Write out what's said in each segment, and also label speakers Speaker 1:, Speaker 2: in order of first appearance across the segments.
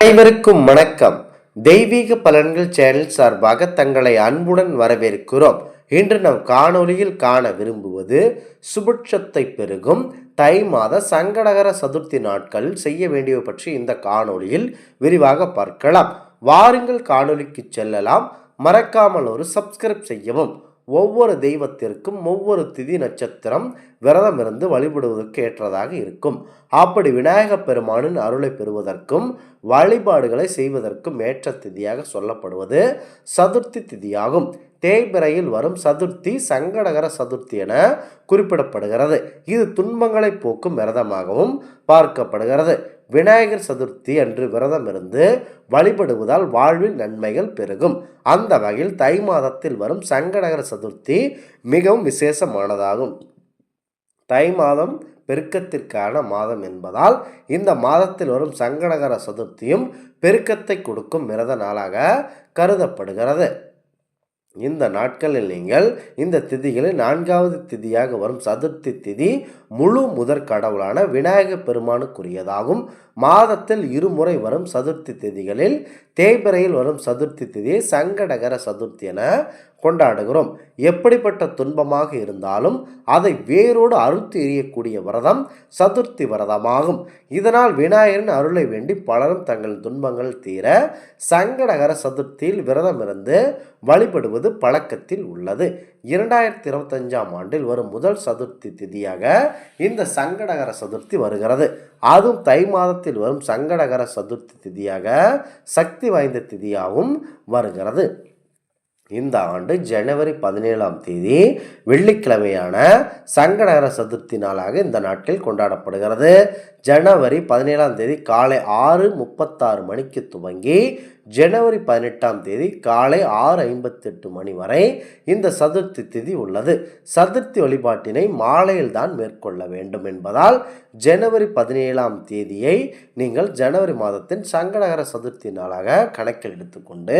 Speaker 1: அனைவருக்கும் வணக்கம். தெய்வீக பலன்கள் சேனல் சார்பாக தங்களை அன்புடன் வரவேற்கிறோம். இன்று நம் காணொளியில் காண விரும்புவது சுபிட்சத்தை பெருகும் தை மாத சங்கடகர சதுர்த்தி நாட்களில் செய்ய வேண்டியவை பற்றி இந்த காணொளியில் விரிவாக பார்க்கலாம். வாருங்கள் காணொலிக்கு செல்லலாம். மறக்காமல் ஒரு சப்ஸ்கிரைப் செய்யவும். ஒவ்வொரு தெய்வத்திற்கும் ஒவ்வொரு திதி நட்சத்திரம் விரதம் இருந்து வழிபடுவதற்கு ஏற்றதாக இருக்கும். அப்படி விநாயகப் பெருமானின் அருளை பெறுவதற்கும் வழிபாடுகளை செய்வதற்கும் ஏற்ற திதியாக சொல்லப்படுவது சதுர்த்தி திதியாகும். தேய்பிறையில் வரும் சதுர்த்தி சங்கடகர சதுர்த்தி என குறிப்பிடப்படுகிறது. இது துன்பங்களை போக்கும் விரதமாகவும் பார்க்கப்படுகிறது. விநாயகர் சதுர்த்தி அன்று விரதம் இருந்து வழிபடுவதால் வாழ்வில் நன்மைகள் பெருகும். அந்த வகையில் தை மாதத்தில் வரும் சங்கடகர சதுர்த்தி மிகவும் விசேஷமானதாகும். தை மாதம் பெருக்கத்திற்கான மாதம் என்பதால் இந்த மாதத்தில் வரும் சங்கடகர சதுர்த்தியும் பெருக்கத்தை கொடுக்கும் விரத நாளாக கருதப்படுகிறது. இந்த நாட்களில் நீங்கள் இந்த திதிகளில் நான்காவது திதியாக வரும் சதுர்த்தி திதி முழு முதற் கடவுளான விநாயக பெருமானுக்குரியதாகும். மாதத்தில் இருமுறை வரும் சதுர்த்தி திதிகளில் தேய்பிறையில் வரும் சதுர்த்தி திதியை சங்கடகர சதுர்த்தி என கொண்டாடுகிறோம். எப்படிப்பட்ட துன்பமாக இருந்தாலும் அதை வேரோடு அறுத்து எறியக்கூடிய விரதம் சதுர்த்தி விரதமாகும். இதனால் விநாயகரின் அருளை வேண்டி பலரும் தங்கள் துன்பங்கள் தீர சங்கடகர சதுர்த்தியில் விரதம் இருந்து வழிபடுவது பழக்கத்தில் உள்ளது. இரண்டாயிரத்தி இருபத்தஞ்சாம் ஆண்டில் வரும் முதல் சதுர்த்தி திதியாக இந்த சங்கடகர சதுர்த்தி வருகிறது. அதுவும் தை மாதத்தில் வரும் சங்கடகர சதுர்த்தி திதியாக சக்தி வாய்ந்த திதியாகவும் வருகிறது. இந்த ஆண்டு ஜனவரி பதினேழாம் தேதி வெள்ளிக்கிழமையான சங்கடகர சதுர்த்தி நாளாக இந்த நாட்டில் கொண்டாடப்படுகிறது. ஜனவரி பதினேழாம் தேதி காலை ஆறு முப்பத்தாறு மணிக்கு துவங்கி ஜனவரி பதினெட்டாம் தேதி காலை ஆறு ஐம்பத்தெட்டு மணி வரை இந்த சதுர்த்தி திதி உள்ளது. சதுர்த்தி வழிபாட்டினை மாலையில் தான் மேற்கொள்ள வேண்டும் என்பதால் ஜனவரி பதினேழாம் தேதியை நீங்கள் ஜனவரி மாதத்தின் சங்கடகர சதுர்த்தி நாளாக கணக்கில் எடுத்துக்கொண்டு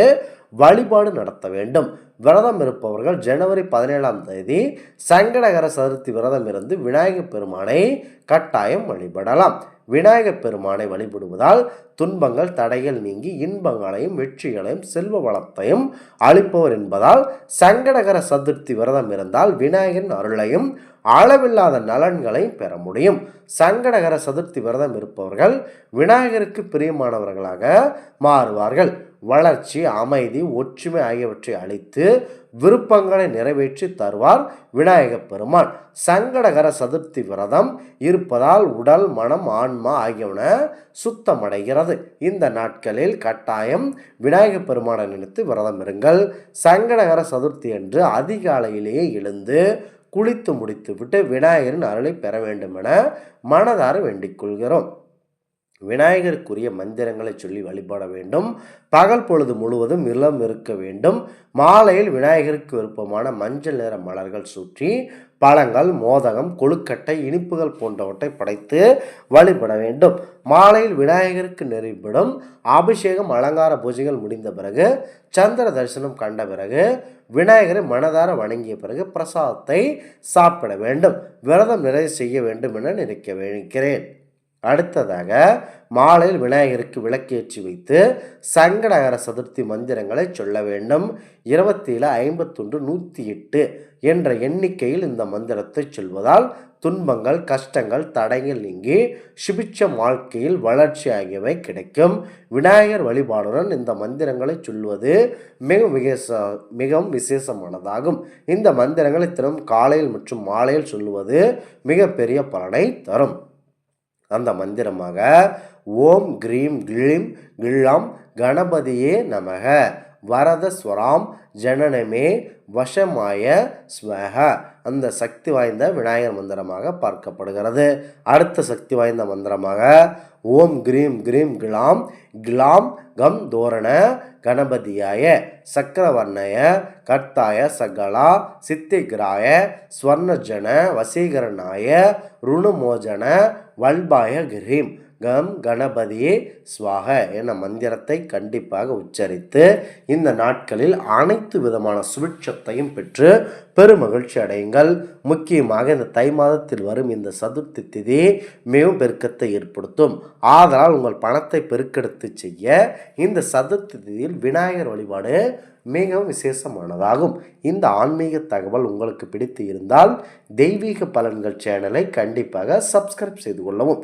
Speaker 1: வழிபாடு நடத்த வேண்டும். விரதம் இருப்பவர்கள் ஜனவரி பதினேழாம் தேதி சங்கடகர சதுர்த்தி விரதம் இருந்து விநாயகப் பெருமானை கட்டாயம் வழிபடலாம். விநாயகப் பெருமானை வழிபடுவதால் துன்பங்கள் தடைகள் நீங்கி இன்பங்களையும் வெற்றிகளையும் செல்வ வளத்தையும் அளிப்பவர் என்பதால் சங்கடகர சதுர்த்தி விரதம் இருந்தால் விநாயகன் அருளையும் அளவில்லாத நலன்களையும் பெற முடியும். சங்கடகர சதுர்த்தி விரதம் இருப்பவர்கள் விநாயகருக்கு பிரியமானவர்களாக மாறுவார்கள். வளர்ச்சி அமைதி ஒற்றுமை ஆகியவற்றை அளித்து விருப்பங்களை நிறைவேற்றி தருவார் விநாயகப் பெருமான். சங்கடகர சதுர்த்தி விரதம் இருப்பதால் உடல் மனம் ஆன்மா ஆகியவன சுத்தமடைகிறது. இந்த நாட்களில் கட்டாயம் விநாயகப் பெருமானை நினைத்து விரதம் இருங்கள். சங்கடகர சதுர்த்தி என்று அதிகாலையிலேயே எழுந்து குளித்து முடித்துவிட்டு விநாயகரின் அருளை பெற வேண்டும் என மனதார வேண்டிக் கொள்கிறோம். விநாயகருக்குரிய மந்திரங்களை சொல்லி வழிபட வேண்டும். பகல் பொழுது முழுவதும் இளம் இருக்க வேண்டும். மாலையில் விநாயகருக்கு விருப்பமான மஞ்சள் நிற மலர்கள் சுற்றி பழங்கள் மோதகம் கொழுக்கட்டை இனிப்புகள் போன்றவற்றை படைத்து வழிபட வேண்டும். மாலையில் விநாயகருக்கு நெறிப்படும் அபிஷேகம் அலங்கார பூஜைகள் முடிந்த பிறகு சந்திர தரிசனம் கண்ட பிறகு விநாயகரை மனதார வணங்கிய பிறகு பிரசாதத்தை சாப்பிட வேண்டும். விரதம் நிறைவு செய்ய வேண்டும் என நினைக்க நினைக்கிறேன் அடுத்ததாக மாலையில் விநாயகருக்கு விளக்கேற்றி வைத்து சங்கடகர சதுர்த்தி மந்திரங்களை சொல்ல வேண்டும். இருபத்தி ஏழு ஐம்பத்தொன்று நூற்றி எட்டு என்ற எண்ணிக்கையில் இந்த மந்திரத்தை சொல்வதால் துன்பங்கள் கஷ்டங்கள் தடைகள் நீங்கி சுபிட்சம் வாழ்க்கையில் வளர்ச்சி ஆகியவை கிடைக்கும். விநாயகர் வழிபாடுடன் இந்த மந்திரங்களை சொல்வது மிக விசேஷ மிகவும் விசேஷமானதாகும். இந்த மந்திரங்களை தினம் காலையில் மற்றும் மாலையில் சொல்வது மிகப்பெரிய பலனை தரும். அந்த மந்திரமாக ஓம் கிரீம் கிளீம் கிள்ளாம் கணபதியே நமக. வரதஸ்வராம் ஜனனமே வசமாய ஸ்வக அந்த சக்தி வாய்ந்த விநாயகர் மந்திரமாக பார்க்கப்படுகிறது. அடுத்த சக்தி வாய்ந்த மந்திரமாக ஓம் கிரீம் கிரீம் கிளாம் கிளாம் கம் தோரண கணபதியாய சக்கரவர்ணய கர்த்தாய சகலா சித்திகிராய ஸ்வர்ணஜன வசீகரனாய ருணுமோஜன வல்பாய கிரீம். கம் கணபதியே ஸ்வாக என மந்திரத்தை கண்டிப்பாக உச்சரித்து இந்த நாட்களில் அனைத்து விதமான சுபிட்சத்தையும் பெற்று பெருமகிழ்ச்சி அடையுங்கள். முக்கியமாக இந்த தை மாதத்தில் வரும் இந்த சதுர்த்தி திதி மிகவும் பெருக்கத்தை ஏற்படுத்தும். ஆதலால் உங்கள் பணத்தை பெருக்கெடுத்து செய்ய இந்த சதுர்த்தி திதியில் விநாயகர் வழிபாடு மிகவும் விசேஷமானதாகும். இந்த ஆன்மீக தகவல் உங்களுக்கு பிடித்து இருந்தால் தெய்வீக பலன்கள் சேனலை கண்டிப்பாக சப்ஸ்கிரைப் செய்து கொள்ளவும்.